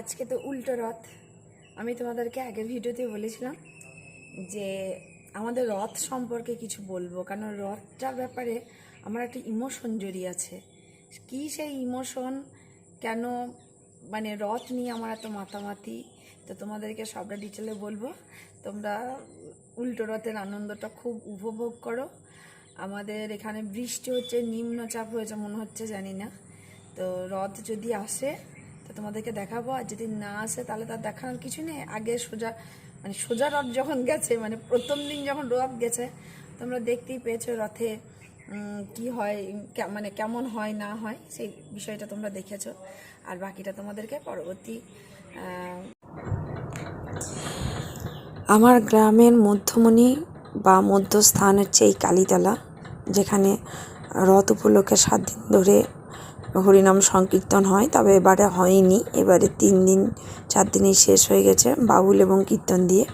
আজকে তো উল্টো রথ। আমি তোমাদেরকে আগের ভিডিওতে বলেছিলাম যে আমাদের রথ সম্পর্কে কিছু বলব, কারণ রথটার ব্যাপারে আমার একটা ইমোশন জড়িয়ে আছে। কি সেই ইমোশন কেন? মানে রথ নিয়ে আমার এত মাতামাতি? তো তোমাদেরকে সবটা ডিটেলে বলব। তোমরা উল্টো রথের আনন্দটা খুব উপভোগ করো। আমাদের এখানে বৃষ্টি হচ্ছে, নিম্নচাপ হয়েছে, মনে হচ্ছে জানি না। তো রথ যদি আসে তোমাদেরকে দেখাবো, আর যদি না আসে তাহলে তার দেখানোর কিছু নেই। আগে সোজা মানে সোজা রথ যখন গেছে মানে প্রথম দিন যখন রথ গেছে, তোমরা দেখতেই পেয়েছ রথে কি হয় মানে কেমন হয়, না হয়, সেই বিষয়টা তোমরা দেখেছ। আর বাকিটা তোমাদেরকে পরবর্তী আমার গ্রামের মধ্যমণি বা মধ্যস্থান হচ্ছে এই কালীতলা, যেখানে রথ উপলক্ষে সাত দিন ধরে হরিনাম সংকীর্তন হয়, তবে এবারে হয়নি। এবারে তিন দিন, চার দিনেই শেষ হয়ে গেছে বাউল এবং কীর্তন দিয়ে।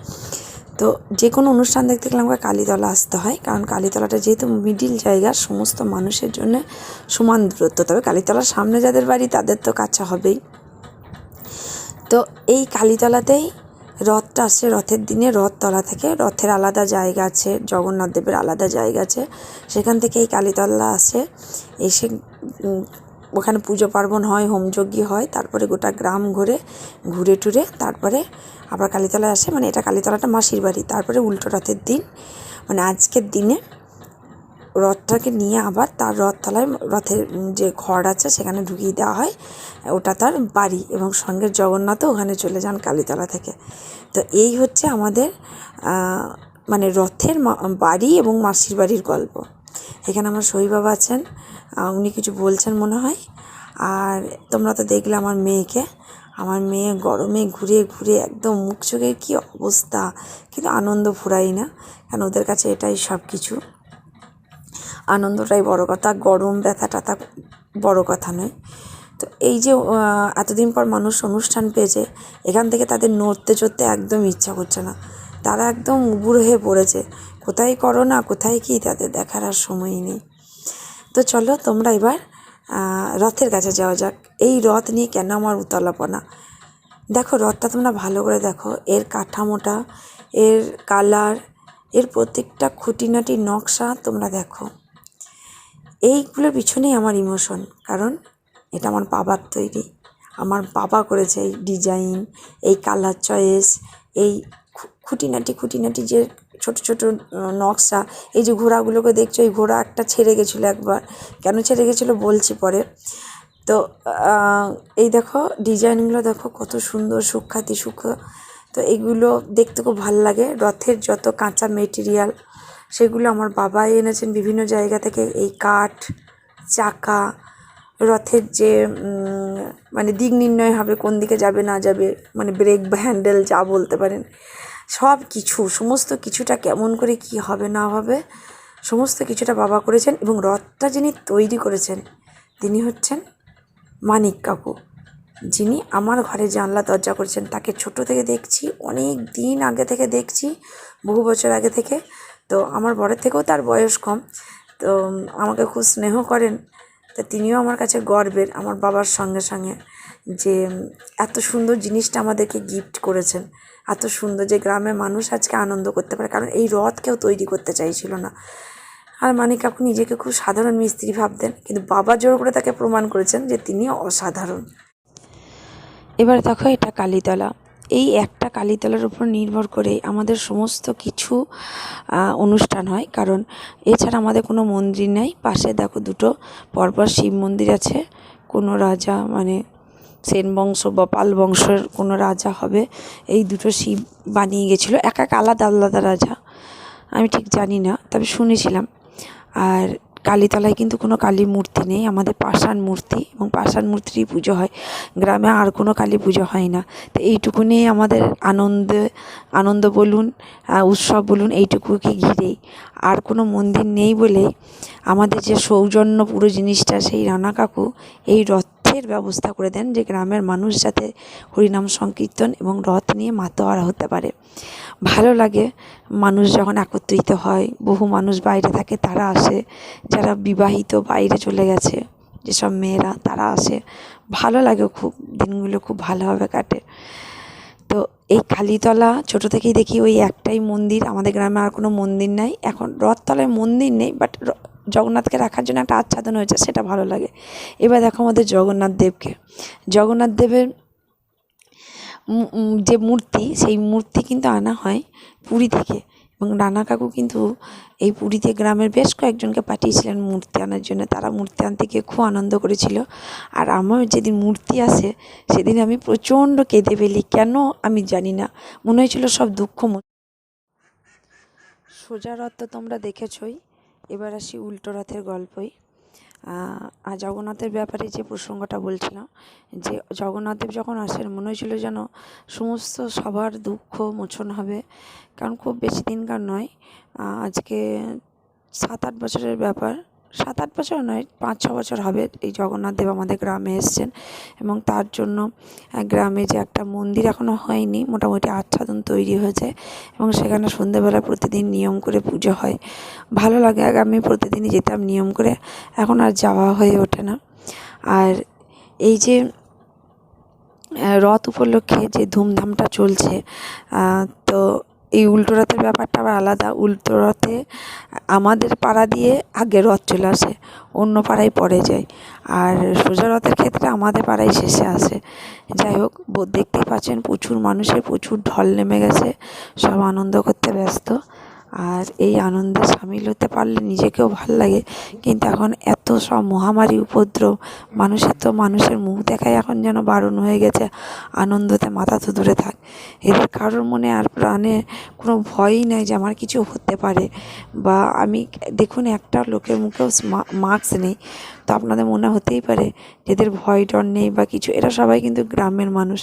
তো যে কোনো অনুষ্ঠান দেখতে গেলে আমাকে কালীতলা আসতে হয়, কারণ কালীতলাটা যেহেতু মিডিল জায়গা, সমস্ত মানুষের জন্য সমান দূরত্ব। তবে কালীতলার সামনে যাদের বাড়ি, তাদের তো কাছা হবেই। তো এই কালীতলাতেই রথটা আসে, রথের দিনে রথতলা থেকে। রথের আলাদা জায়গা আছে, জগন্নাথ দেবের আলাদা জায়গা আছে। সেখান থেকে এই কালীতলা আসে। এসে ওখানে পুজো পার্বণ হয় হোমযজ্ঞ হয়, তারপরে গোটা গ্রাম ঘুরে ঘুরে টুরে, তারপরে আবার কালীতলায় আসে মানে এটা কালীতলাটা মাসির বাড়ি, তারপরে উল্টো রথের দিন। মানে আজকের দিনে রথটাকে নিয়ে আবার তার রথতলায় রথের যে ঘর আছে সেখানে ঢুকিয়ে দেওয়া হয়, ওটা তার বাড়ি এবং সঙ্গে জগন্নাথও ওখানে চলে যান কালীতলা থেকে। তো এই হচ্ছে আমাদের মানে রথের বাড়ি এবং মাসির বাড়ির গল্প। এখানে আমার শহীদ বাবা আছেন উনি কিছু বলছেন মনে হয়। আর তোমরা তো দেখলে আমার মেয়েকে, আমার মেয়ে গরমে ঘুরে ঘুরে একদম মুখ চোখের কী অবস্থা, কিন্তু আনন্দ ফুরাই না কারণ ওদের কাছে এটাই সব কিছু আনন্দটাই বড় কথা, গরম ব্যথা টাথা বড় কথা নয়। তো এই যে এতদিন পর মানুষ অনুষ্ঠান পেয়েছে, এখান থেকে তাদের নড়তে চড়তে একদম ইচ্ছা করছে না। তারা একদম উবুর হয়ে পড়েছে। কোথায় করো না, কোথায় কি, তাদের দেখার আর সময়ই নেই। তো চলো তোমরা এবার রথের কাছে যাওয়া যাক। এই রথ নিয়ে কেন আমার উতলাপনা? দেখো, রথটা তোমরা ভালো করে দেখো। এর কাঠামোটা, এর কালার, এর প্রত্যেকটা খুঁটিনাটি নকশা তোমরা দেখো। এইগুলোর পিছনেই আমার ইমোশন কারণ এটা আমার বাবার তৈরি। আমার বাবা করেছে এই ডিজাইন এই কালার চয়েস এই খুঁটিনাটি খুঁটিনাটি যে ছোট ছোট নকশা। এই যে ঘোড়াগুলোকে দেখছ, এই ঘোড়া একটা ছেড়ে গেছিল একবার। কেন ছেড়ে গেছিল বলছি পরে। তো এই দেখো, ডিজাইনগুলো দেখো, কত সুন্দর সুখ্যাতি সূক্ষ্ম তো এগুলো দেখতে খুব ভালো লাগে। রথের যত কাঁচা মেটেরিয়াল সেগুলো আমার বাবাই এনেছেন বিভিন্ন জায়গা থেকে। এই কাঠ, চাকা, রথের যে মানে দিক নির্ণয় হবে, কোন দিকে যাবে, না যাবে মানে ব্রেক বা হ্যান্ডেল যা বলতে পারেন। সব কিছু, সমস্ত কিছুটা কেমন করে কি হবে না হবে, সমস্ত কিছুটা বাবা করেছেন এবং রথটা যিনি তৈরি করেছেন, তিনি হচ্ছেন মানিক কাকু। যিনি আমার ঘরে জানলা, দরজা করেছেন, তাকে ছোট থেকে দেখছি, অনেক দিন আগে থেকে দেখছি, বহু বছর আগে থেকে। তো আমার বড়ের থেকেও তার বয়স কম। তো আমাকে খুব স্নেহ করেন। তো তিনিও আমার কাছে গর্বের, আমার বাবার সঙ্গে সঙ্গে যে এত সুন্দর জিনিসটা আমাদেরকে গিফট করেছেন। এত সুন্দর যে গ্রামের মানুষ আজকে আনন্দ করতে পারে। কারণ এই রথ কেউ তৈরি করতে চাইছিল না। আর মানিক কাকু নিজেকে খুব সাধারণ মিস্ত্রি ভাবতেন, কিন্তু বাবা জোর করে তাকে প্রমাণ করেছেন যে তিনি অসাধারণ। এবার দেখো এটা কালীতলা। এই একটা কালীতলার উপর নির্ভর করে আমাদের সমস্ত কিছু অনুষ্ঠান হয়। কারণ এছাড়া আমাদের কোনো মন্দির নেই। পাশে দেখো দুটো, পরপর শিব মন্দির আছে। কোনো রাজা মানে সেন বংশ বা পাল বংশের কোনো রাজা হবে। এই দুটো শিব বানিয়ে গেছিল। এক এক আলাদা আলাদা রাজা। আমি ঠিক জানি না, তবে শুনেছিলাম। আর কালীতলায় কিন্তু কোনো কালী মূর্তি নেই। আমাদের পাষাণ মূর্তি এবং পাষাণ মূর্তিরই পুজো হয়। গ্রামে আর কোনো কালী পুজো হয় না। তো এইটুকু নিয়ে আমাদের আনন্দ আনন্দ বলুন উৎসব বলুন, এইটুকুকে ঘিরেই। আর কোনো মন্দির নেই বলে আমাদের যে সৌজন্য পুরো জিনিসটা, সেই রানা কাকু, এই রথের ব্যবস্থা করে দেন যে গ্রামের মানুষ যাতে হরিনাম সংকীর্তন এবং রথ নিয়ে মাতোয়ারা হতে পারে। ভালো লাগে মানুষ যখন একত্রিত হয়, বহু মানুষ বাইরে থাকে, তারা আসে। যারা বিবাহিত বাইরে চলে গেছে, যেসব মেয়েরা, তারা আসে। ভালো লাগে খুব, দিনগুলো খুব ভালোভাবে কাটে। তো এই কালীতলা ছোটো থেকেই দেখি ওই একটাই মন্দির। আমাদের গ্রামে আর কোনো মন্দির নাই। এখন রথতলায় মন্দির নেই বাট জগন্নাথকে রাখার জন্য একটা আচ্ছাদন হয়েছে, সেটা ভালো লাগে। এবার দেখো আমাদের জগন্নাথ দেবকে। জগন্নাথ দেবের যে মূর্তি, সেই মূর্তি কিন্তু আনা হয় পুরী থেকে। এবং রানা কাকু কিন্তু এই পুরীতে গ্রামের বেশ কয়েকজনকে পাঠিয়েছিলেন মূর্তি আনার জন্য। তারা মূর্তি আনতে গিয়ে খুব আনন্দ করেছিল। আর আমার যেদিন মূর্তি আসে, সেদিন আমি প্রচণ্ড কেঁদে ফেলি। কেন আমি জানি না। মনে হয়েছিল সব দুঃখ সোজা রথ তো তোমরা দেখেছই। এবার আসি উল্টো রথের গল্পই। জগন্নাথের ব্যাপারে যে প্রসঙ্গটা বলছিলাম, যে জগন্নাথদেব যখন আসেন, মনে হয়েছিল যেন সমস্ত সবার দুঃখ মোচন হবে। কারণ খুব বেশি দিনকার নয় আজকে সাত আট বছরের ব্যাপার। সাত আট বছর নয় পাঁচ ছ বছর হবে এই জগন্নাথ দেব আমাদের গ্রামে এসছেন এবং তার জন্য গ্রামে যে একটা মন্দির এখনও হয়নি, মোটামুটি আচ্ছাদন তৈরি হয়েছে এবং সেখানে সন্ধেবেলা প্রতিদিন নিয়ম করে পুজো হয়। ভালো লাগে আগে আমি প্রতিদিনই যেতাম নিয়ম করে, এখন আর যাওয়া হয়ে ওঠে না। আর এই যে রথ উপলক্ষে যে ধুমধামটা চলছে তো এই উল্টো রথের ব্যাপারটা আবার আলাদা। উল্টো রথে আমাদের পাড়া দিয়ে আগে রথ চলে আসে, অন্য পাড়ায় পড়ে যায়। আর সোজা রথের ক্ষেত্রে আমাদের পাড়ায় শেষে আসে। যাই হোক দেখতেই পাচ্ছেন প্রচুর মানুষের প্রচুর ঢল নেমে গেছে, সব আনন্দ করতে ব্যস্ত। আর এই আনন্দে সামিল হতে পারলে নিজেকেও ভালো লাগে। কিন্তু এখন এত সব মহামারী উপদ্রব, মানুষের তো মানুষের মুখ দেখাই এখন যেন বারণ হয়ে গেছে, আনন্দতে মাথা তো দূরে থাক। এদের কারোর মনে আর প্রাণে কোনো ভয়ই নাই যে আমার কিছু হতে পারে। বা আমি দেখুন একটা লোকের মুখেও মাস্ক নেই। তো আপনাদের মনে হতেই পারে এদের ভয় ডর নেই বা কিছু, এরা সবাই কিন্তু গ্রামের মানুষ।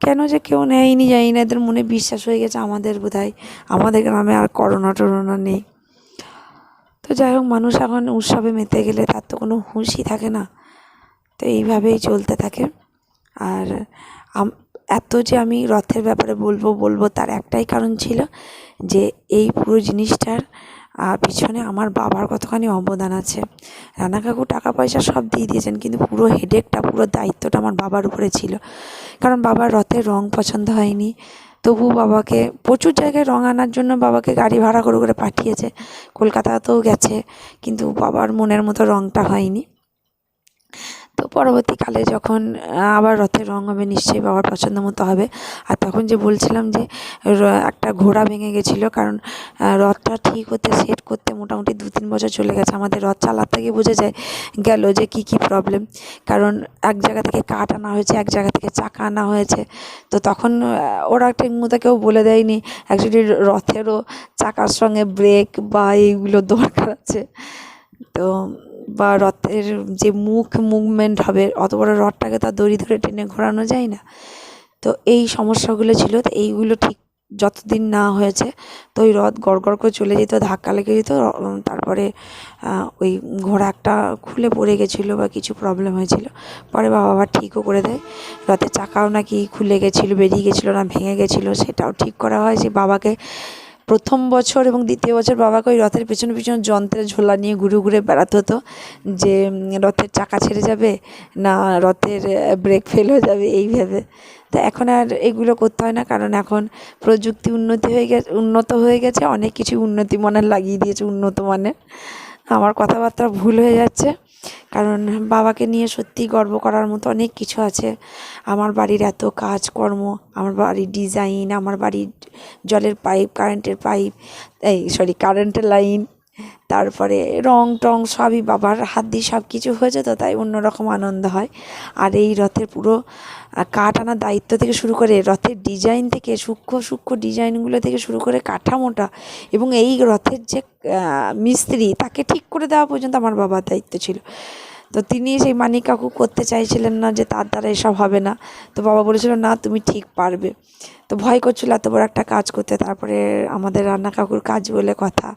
কেন যে কেউ নেয়নি জানি না, এদের মনে বিশ্বাস হয়ে গেছে আমাদের বোধহয়। আমাদের গ্রামে আর করোনা টরোনা নেই। তো যাই হোক, মানুষ এখন উৎসবে মেতে গেলে তার তো কোনো হুঁশই থাকে না। তো এইভাবেই চলতে থাকে। আর এত যে আমি রথের ব্যাপারে বলব বলব তার একটাই কারণ ছিল যে এই পুরো জিনিসটার পিছনে আমার বাবার কতখানি অবদান আছে। রানা কাকু টাকা পয়সা সব দিয়ে দিয়েছেন, কিন্তু পুরো হেডেকটা পুরো দায়িত্বটা আমার বাবার উপরে ছিল। কারণ বাবার রথের রং পছন্দ হয়নি। তবু বাবাকে প্রচুর জায়গায় রং আনার জন্য বাবাকে গাড়ি ভাড়া করে করে পাঠিয়েছে। কলকাতাতেও গেছে, কিন্তু বাবার মনের মতো রংটা হয়নি। তো পরবর্তীকালে যখন আবার রথের রং হবে নিশ্চয়ই বাবার পছন্দ মতো হবে। আর তখন যে বলছিলাম যে একটা ঘোড়া ভেঙে গেছিল, কারণ রথটা ঠিক হতে সেট করতে মোটামুটি দু তিন বছর চলে গেছে। আমাদের রথ চালাতে গিয়ে বোঝা যায়, গেল যে কী কী প্রবলেম কারণ এক জায়গা থেকে কাঠ আনা হয়েছে, এক জায়গা থেকে চাকা আনা হয়েছে। তো তখন ওরা ঠিক মতো কেউ বলে দেয়নি অ্যাকচুয়ালি রথেরও চাকার সঙ্গে ব্রেক বা এইগুলো দরকার আছে। তো বা রথের যে মুখ মুভমেন্ট হবে, অত বড় রথটাকে তো আর দড়ি ধরে টেনে ঘোরানো যায় না। তো এই সমস্যাগুলো ছিল, তো এইগুলো ঠিক যতদিন না হয়েছে, তো ওই রথ গড় গড় করে চলে যেত, ধাক্কা লেগে যেত তারপরে ওই ঘোড়া একটা খুলে পড়ে গেছিল বা কিছু প্রবলেম হয়েছিল। পরে বাবা আবার ঠিকও করে দেয়। রথের চাকাও নাকি খুলে গেছিল, বেরিয়ে গেছিল না, ভেঙে গেছিল, সেটাও ঠিক করা হয়। যে বাবাকে প্রথম বছর এবং দ্বিতীয় বছর বাবাকে ওই রথের পেছনে পেছনে যন্ত্রের ঝোলা নিয়ে ঘুরে ঘুরে বেড়াতে হতো যে রথের চাকা ছেড়ে যাবে না রথের ব্রেক ফেল হয়ে যাবে এইভাবে তো এখন আর এগুলো করতে হয় না কারণ এখন প্রযুক্তি উন্নতি হয়ে গেছে, উন্নত হয়ে গেছে, অনেক কিছু উন্নতি মানের লাগিয়ে দিয়েছে উন্নত মানের। আমার কথাবার্তা ভুল হয়ে যাচ্ছে। কারণ বাবাকে নিয়ে সত্যি গর্ব করার মতো অনেক কিছু আছে। আমার বাড়ির এত কাজকর্ম, আমার বাড়ির ডিজাইন আমার বাড়ির জলের পাইপ কারেন্টের পাইপ এই সরি কারেন্টের লাইন তারপরে রং টং সবই বাবার হাত দিয়ে সব কিছু হয়েছে তো তাই অন্যরকম আনন্দ হয়। আর এই রথের পুরো কাঠ আনার দায়িত্ব থেকে শুরু করে রথের ডিজাইন থেকে, সূক্ষ্ম সূক্ষ্ম ডিজাইনগুলো থেকে শুরু করে কাঠামোটা এবং এই রথের যে মিস্ত্রি, তাকে ঠিক করে দেওয়া পর্যন্ত আমার বাবার দায়িত্ব ছিল। তো তিনি সেই মানিক কাকু করতে চাইছিলেন না যে তার দ্বারা এসব হবে না। তো বাবা বলেছিল, না, তুমি ঠিক পারবে। তো ভয় করছিল এত বড় একটা কাজ করতে। তারপরে আমাদের রান্না কাকুর কাজ বলে কথা।